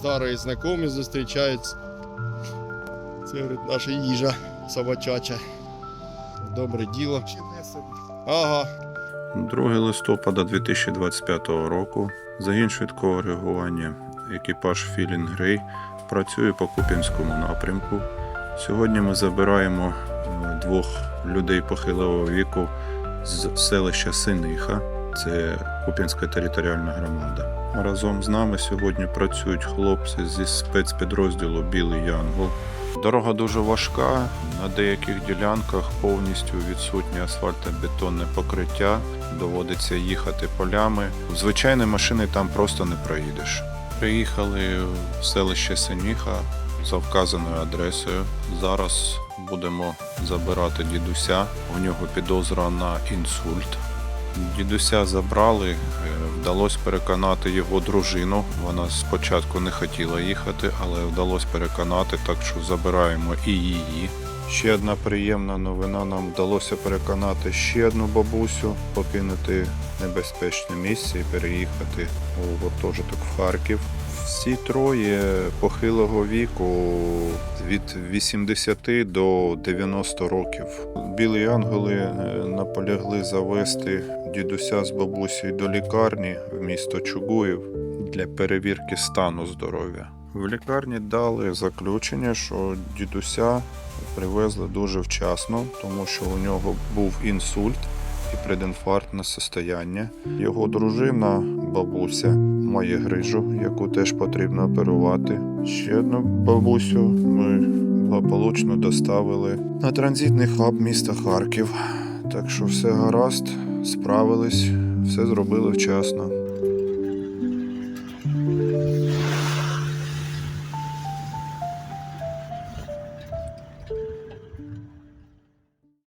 старі знайомі зустрічаються. Це говорить, наша їжа собачача. Добре діло. Ага. 2 листопада 2025 року загін швидкого реагування екіпаж Філін Грей працює по Куп'янському напрямку. Сьогодні ми забираємо е, двох людей похилого віку з селища Синиха. Це Куп'янська територіальна громада. Разом з нами сьогодні працюють хлопці зі спецпідрозділу Білий Янгол. Дорога дуже важка. На деяких ділянках повністю відсутнє асфальтобетонне покриття. Доводиться їхати полями. Звичайні машини там просто не проїдеш. Приїхали в селище Синіха за вказаною адресою. Зараз будемо забирати дідуся. У нього підозра на інсульт. Дідуся забрали, вдалося переконати його дружину. Вона спочатку не хотіла їхати, але вдалося переконати, так що забираємо і її. Ще одна приємна новина. Нам вдалося переконати ще одну бабусю покинути небезпечне місце і переїхати у гуртожиток в Харків. Всі троє похилого віку від 80 до 90 років. Білі янголи е, наполягли завести дідуся з бабусею до лікарні в місто Чугуїв для перевірки стану здоров'я. В лікарні дали заключення, що дідуся привезли дуже вчасно, тому що у нього був інсульт і предінфарктне состояння. Його дружина, бабуся, має грижу, яку теж потрібно оперувати. Ще одну бабусю ми благополучно доставили на транзитний хаб міста Харків. Так що все гаразд, справились, все зробили вчасно.